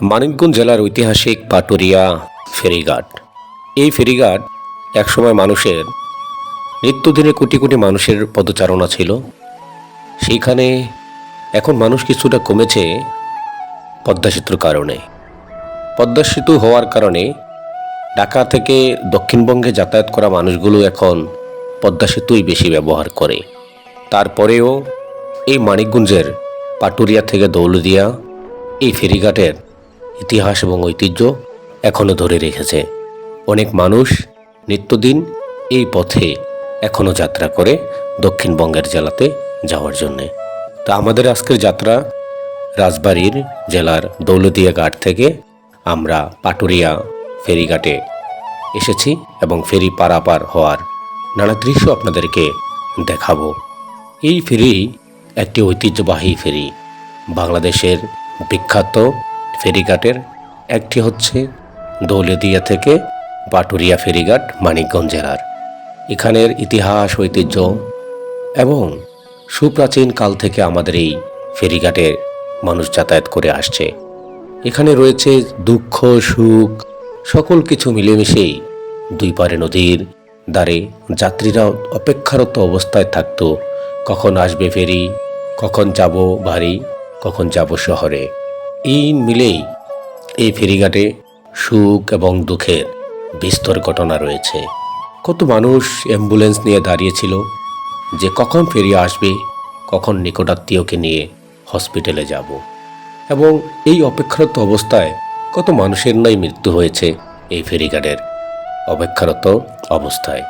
মানিকগঞ্জ জেলার ঐতিহাসিক পাটুরিয়া ফেরিঘাট। এই ফেরিঘাট একসময় মানুষের, নিত্যদিনে কোটি কোটি মানুষের পদচারণা ছিল। সেইখানে এখন মানুষ কিছুটা কমেছে পদ্মা সেতুর কারণে। পদ্মা সেতু হওয়ার কারণে ঢাকা থেকে দক্ষিণবঙ্গে যাতায়াত করা মানুষগুলো এখন পদ্মা সেতুই বেশি ব্যবহার করে। তারপরেও এই মানিকগঞ্জের পাটুরিয়া থেকে দৌলদিয়া এই ফেরিঘাটের ইতিহাস এবং ঐতিহ্য এখনও ধরে রেখেছে। অনেক মানুষ নিত্যদিন এই পথে এখনও যাত্রা করে দক্ষিণবঙ্গের জেলাতে যাওয়ার জন্যে। তা আমাদের আজকের যাত্রা রাজবাড়ির জেলার দৌলদিয়া ঘাট থেকে আমরা পাটুরিয়া ফেরিঘাটে এসেছি এবং ফেরি পারাপার হওয়ার নানা দৃশ্য আপনাদেরকে দেখাবো। এই ফেরি একটি ঐতিহ্যবাহী ফেরি। বাংলাদেশের বিখ্যাত ফেরিঘাটের, একটি হচ্ছে দৌলদিয়া থেকে পাটুরিয়া ফেরিঘাট, মানিকগঞ্জ জেলার। এখানের ইতিহাস, ঐতিহ্য এবং সুপ্রাচীন কাল থেকে আমাদের এই ফেরিঘাটে মানুষ যাতায়াত করে আসছে। এখানে রয়েছে দুঃখ, সুখ, সকল কিছু মিলেমিশেই দুই পারে নদীর দ্বারে যাত্রীরা অপেক্ষারত অবস্থায় থাকতো, কখন আসবে ফেরি, কখন যাব বাড়ি, কখন যাব শহরে। এই মিলেই এই ফেরিঘাটে সুখ এবং দুঃখের বিস্তর ঘটনা রয়েছে। কত মানুষ অ্যাম্বুলেন্স নিয়ে দাঁড়িয়েছিল যে কখন ফেরি আসবে, কখন নিকটাত্মীয়কে নিয়ে হসপিটালে যাব। এবং এই অপেক্ষারত অবস্থায় কত মানুষের নাই মৃত্যু হয়েছে এই ফেরিঘাটের অপেক্ষারত অবস্থায়।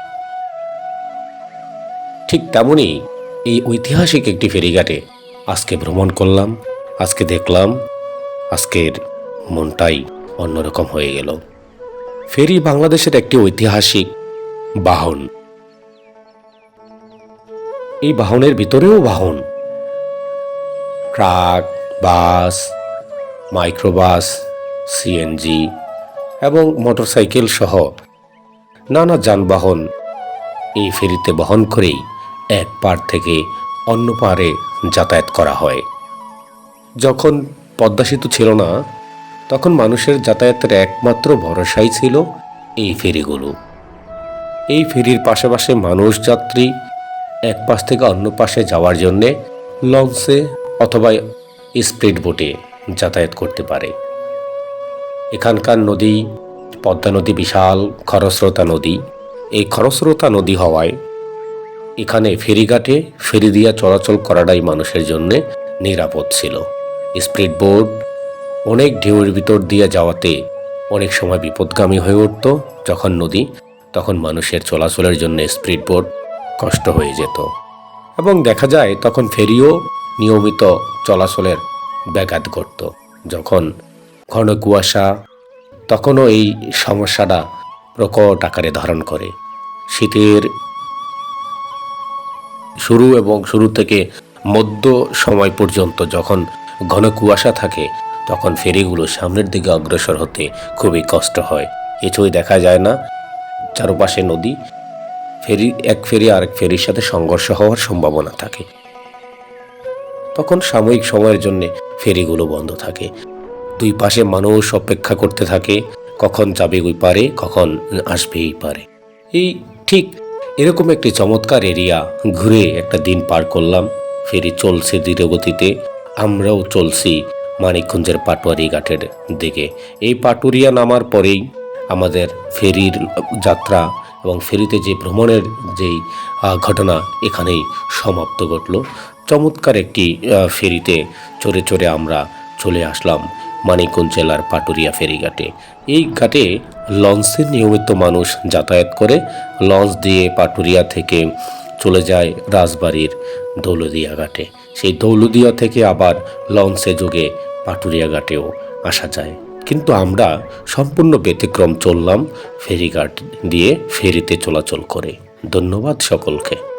ঠিক তেমনই এই ঐতিহাসিক একটি ফেরিঘাটে আজকে ভ্রমণ করলাম, আজকে দেখলাম আজকের মনটাই অন্যরকম হয়ে গেল। ফেরি বাংলাদেশের একটি ঐতিহাসিক বাহন। এই বাহনের ভিতরেও বাহন। ট্রাক, বাস, মাইক্রোবাস সিএনজি এবং মোটরসাইকেল সহ নানা যানবাহন এই ফেরিতে বহন করেই এক পার থেকে অন্য পারে যাতায়াত করা হয়। যখন পদ্মা সেতু ছিল না, তখন মানুষের যাতায়াতের একমাত্র ভরসাই ছিল এই ফেরিগুলো। এই ফেরির পাশাপাশি মানুষ যাত্রী এক পাশ থেকে অন্য পাশে যাওয়ার জন্যে লঞ্চে অথবা স্পিড বোটে যাতায়াত করতে পারে। এখানকার নদী, পদ্মা নদী বিশাল, খরস্রোতা নদী। এই খরস্রোতা নদী হওয়ায় এখানে ফেরিঘাটে ফেরি দিয়া চলাচল করাটাই মানুষের জন্য নিরাপদ ছিল। স্পিড বোট অনেক ঢেউয়ের ভিতর দিয়ে যাওয়াতে অনেক সময় বিপদগামী হয়ে উঠত যখন নদী, তখন মানুষের চলাচলের জন্য স্পিড বোট কষ্ট হয়ে যেত। এবং দেখা যায় তখন ফেরিও নিয়মিত চলাচলের ব্যাঘাত ঘটত। যখন ঘন কুয়াশা, তখনও এই সমস্যাটা প্রকট আকারে ধারণ করে। শীতের শুরু এবং শুরু থেকে মধ্য সময় পর্যন্ত যখন ঘন কুয়াশা থাকে, তখন ফেরিগুলো সামনের দিকে অগ্রসর হতে খুবই কষ্ট হয়। কিছুই দেখা যায় না। চারপাশে নদী, ফেরি, এক ফেরি আরেক ফেরির সাথে সংঘর্ষ হওয়ার সম্ভাবনা থাকে। তখন সাময়িক সময়ের জন্য ফেরিগুলো বন্ধ থাকে। দুই পাশে মানুষ অপেক্ষা করতে থাকে, কখন যাবে ওই পারে, কখন আসবে এই পারে। এই ঠিক এরকম একটি চমৎকার এরিয়া ঘুরে একটা দিন পার করলাম। ফেরি চলছে ধীরগতিতে। আমরাও চলছি মানিকগঞ্জের পাটুয়ারি ঘাটের দিকে। এই পাটুরিয়া নামার পরেই আমাদের ফেরির যাত্রা এবং ফেরিতে যে ভ্রমণের যেই ঘটনা এখানেই সমাপ্ত ঘটলো। চমৎকার একটি ফেরিতে চড়ে চড়ে আমরা চলে আসলাম মানিকগঞ্জ জেলার পাটুরিয়া ফেরিঘাটে এই ঘাটে লঞ্চে নিয়মিত মানুষ যাতায়াত করে, লঞ্চ দিয়ে পাটুরিয়া থেকে চলে যায় রাজবাড়ির দৌলদিয়া ঘাটে। সেই দৌলদিয়া থেকে আবার লঞ্চে যোগে পাটুরিয়া ঘাটেও আসা যায়। কিন্তু আমরা সম্পূর্ণ ব্যতিক্রম চললাম, ফেরিঘাট দিয়ে ফেরিতে চলাচল করে। ধন্যবাদ সকলকে।